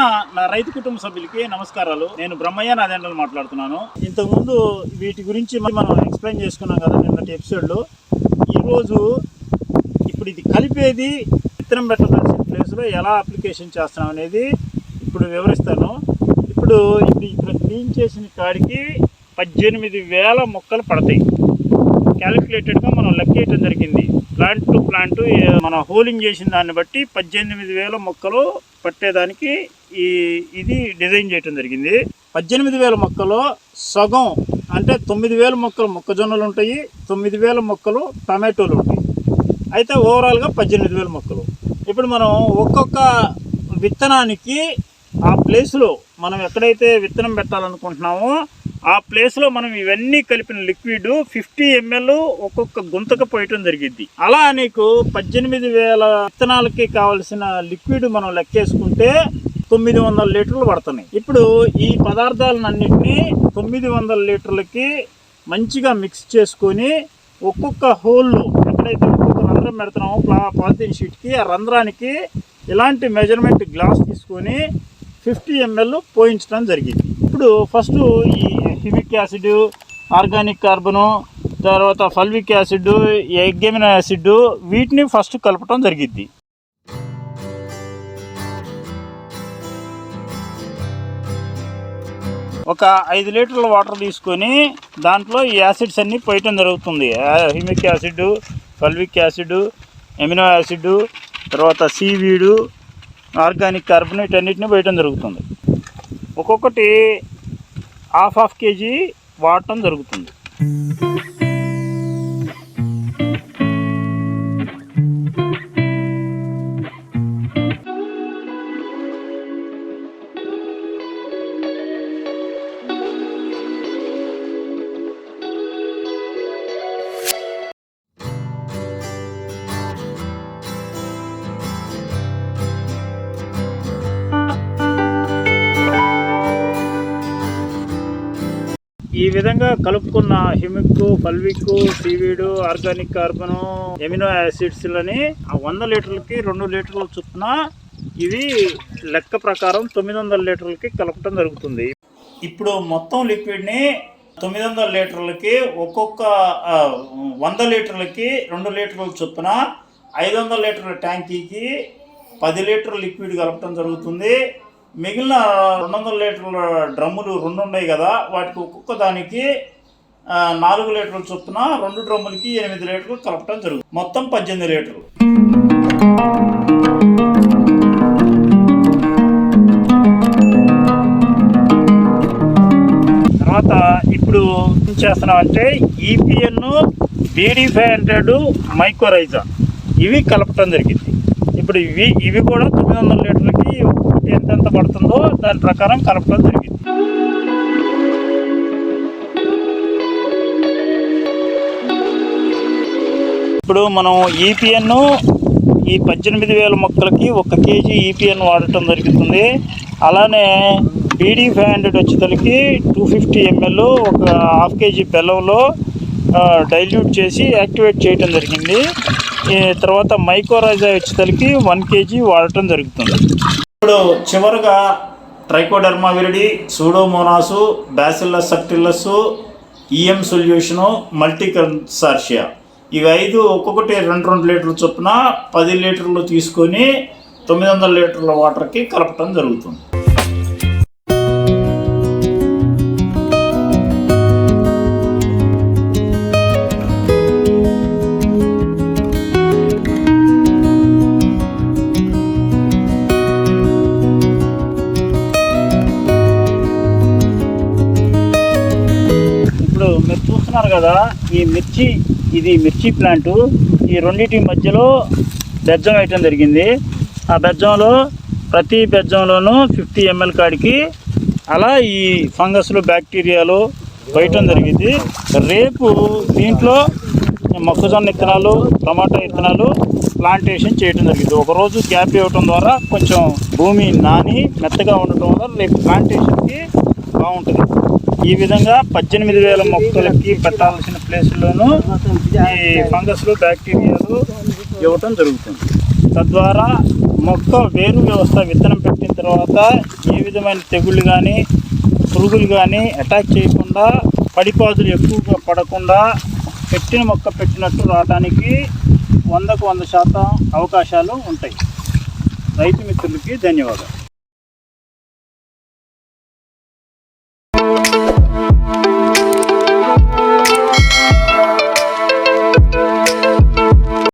నా రైతు కుటుంబ సభ్యులకి నమస్కారాలు. నేను బ్రహ్మయ్య నాదండ్రులు మాట్లాడుతున్నాను. ఇంతకుముందు వీటి గురించి మనం ఎక్స్ప్లెయిన్ చేసుకున్నాం కదా నిన్నటి ఎపిసోడ్లో ఈరోజు ఇప్పుడు ఇది కలిపేది విత్తనం పెట్టాల్సిన ప్లేస్లో ఎలా అప్లికేషన్ చేస్తున్నాం అనేది ఇప్పుడు వివరిస్తాను. ఇప్పుడు ఇప్పుడు ఇప్పుడు క్లీన్ చేసిన కాడికి పద్దెనిమిది వేల మొక్కలు పడతాయి. క్యాలిక్యులేటెడ్గా మనం లెక్కేయటం జరిగింది. ప్లాంట్ టు ప్లాంట్ మన హోలింగ్ చేసిన దాన్ని బట్టి పద్దెనిమిది వేల మొక్కలు పట్టేదానికి ఈ ఇది డిజైన్ చేయటం జరిగింది. పద్దెనిమిది వేల మొక్కలో సగం అంటే తొమ్మిది వేల మొక్కలు మొక్కజొన్నలు ఉంటాయి తొమ్మిది వేల మొక్కలు టమాటోలు ఉంటాయి. అయితే ఓవరాల్గా పద్దెనిమిది వేల మొక్కలు. ఇప్పుడు మనం ఒక్కొక్క విత్తనానికి ఆ ప్లేస్లో మనం ఎక్కడైతే విత్తనం పెట్టాలనుకుంటున్నామో ఆ ప్లేస్లో మనం ఇవన్నీ కలిపిన లిక్విడ్ ఫిఫ్టీ ఎంఎల్ ఒక్కొక్క గుంతకు పోయటం జరిగింది. అలా నీకు పద్దెనిమిది వేల విత్తనాలకి కావలసిన లిక్విడ్ మనం లెక్కేసుకుంటే తొమ్మిది వందల లీటర్లు పడుతున్నాయి. ఇప్పుడు ఈ పదార్థాలన్నింటినీ తొమ్మిది వందల లీటర్లకి మంచిగా మిక్స్ చేసుకొని ఒక్కొక్క హోల్లో ఎక్కడైతే ఒక్కొక్క రంధ్రం పెడుతున్నామో ప్లా పాలిథిన్ షీట్కి ఆ రంధ్రానికి ఇలాంటి మెజర్మెంట్ గ్లాస్ తీసుకొని ఫిఫ్టీ ఎంఎల్ పోయించడం జరిగింది. ఇప్పుడు ఫస్ట్ ఈ హ్యూమిక్ యాసిడ్ ఆర్గానిక్ కార్బను తర్వాత ఫల్విక్ యాసిడ్ ఎగ్గెమిన యాసిడ్ వీటిని ఫస్ట్ కలపటం జరిగిద్ది. ఒక ఐదు లీటర్ల వాటర్ తీసుకొని దాంట్లో ఈ యాసిడ్స్ అన్నీ పోయటం జరుగుతుంది. Humic acid fulvic acid amino acid తర్వాత సీవీడు ఆర్గానిక్ కార్బన్ వీటన్నిటిని పోయటం జరుగుతుంది. ఒక్కొక్కటి హాఫ్ హాఫ్ కేజీ వాడటం జరుగుతుంది. ఈ విధంగా కలుపుకున్న humic fulvic seaweed organic carbon amino యాసిడ్స్లని ఆ వంద లీటర్లకి రెండు లీటర్ల చొప్పున ఇవి లెక్క ప్రకారం తొమ్మిది వందల లీటర్లకి కలపటం జరుగుతుంది. ఇప్పుడు మొత్తం లిక్విడ్ని తొమ్మిది వందల లీటర్లకి ఒక్కొక్క వంద లీటర్లకి రెండు లీటర్ల చొప్పున ఐదు వందల లీటర్ల ట్యాంకీకి పది లీటర్ల లిక్విడ్ కలపటం జరుగుతుంది. మిగిలిన రెండు వందల లీటర్ల డ్రమ్ములు రెండు ఉన్నాయి కదా వాటికి ఒక్కొక్క దానికి నాలుగు లీటర్ల చొప్పున రెండు డ్రమ్ములకి ఎనిమిది లీటర్లు కలపటం జరుగుతుంది. మొత్తం పద్దెనిమిది లీటర్లు. తర్వాత ఇప్పుడు ఏం చేస్తున్నామంటే EPN BD five hundred mycorrhiza ఇవి కలపటం జరిగింది. ఇప్పుడు ఇవి ఇవి కూడా తొమ్మిది వందల లీటర్లకి ఎంతెంత పడుతుందో దాని ప్రకారం కలపడం జరిగింది. ఇప్పుడు మనం ఈపీఎన్ ఈ పద్దెనిమిది వేల మొక్కలకి ఒక కేజీ ఈపీఎన్ వాడటం జరుగుతుంది. అలానే బీడీ ఫైవ్ హండ్రెడ్ వచ్చేసరికి టూ ఫిఫ్టీ ఎంఎల్ ఒక హాఫ్ కేజీ బెల్లంలో డైల్యూట్ చేసి యాక్టివేట్ చేయటం జరిగింది. తర్వాత మైకోరైజా వచ్చేసరికి వన్ కేజీ వాడటం జరుగుతుంది. ఇప్పుడు చివరిగా trichoderma viride pseudomonas bacillus subtilis EM solution multi consortia ఇవి ఐదు ఒక్కొక్కటి రెండు రెండు లీటర్ల చొప్పున పది లీటర్లు తీసుకొని తొమ్మిది వందల లీటర్ల వాటర్కి కలపటం జరుగుతుంది. చూస్తున్నారు కదా ఈ మిర్చి ఇది మిర్చి ప్లాంట్ ఈ రెండింటి మధ్యలో బెజ్జం వేయటం జరిగింది. ఆ బెజ్జంలో ప్రతి బెజ్జంలోనూ ఫిఫ్టీ ఎంఎల్ కాడికి అలా ఈ ఫంగస్లు బ్యాక్టీరియాలు వేయటం జరిగింది. రేపు దీంట్లో మొక్కజొన్న విత్తనాలు టమాటా విత్తనాలు ప్లాంటేషన్ చేయడం జరిగింది. ఒకరోజు గ్యాప్ ఇవ్వటం ద్వారా కొంచెం భూమి నాని మెత్తగా ఉండటం వల్ల రేపు ప్లాంటేషన్కి బాగుంటుంది. ఈ విధంగా పద్దెనిమిది వేల మొక్కలకి పెట్టాల్సిన ప్లేస్లోనూ ఈ ఫంగస్లు బ్యాక్టీరియాలు ఇవ్వటం జరుగుతుంది. తద్వారా మొక్క వేరు వ్యవస్థ విత్తనం పెట్టిన తర్వాత ఏ విధమైన తెగుళ్ళు కానీ పురుగులు కానీ అటాక్ చేయకుండా పడిపాదులు ఎక్కువగా పడకుండా పెట్టిన మొక్క పెట్టినట్టు రావడానికి వందకు వంద శాతం అవకాశాలు ఉంటాయి. రైతు మిత్రులకి ధన్యవాదాలు.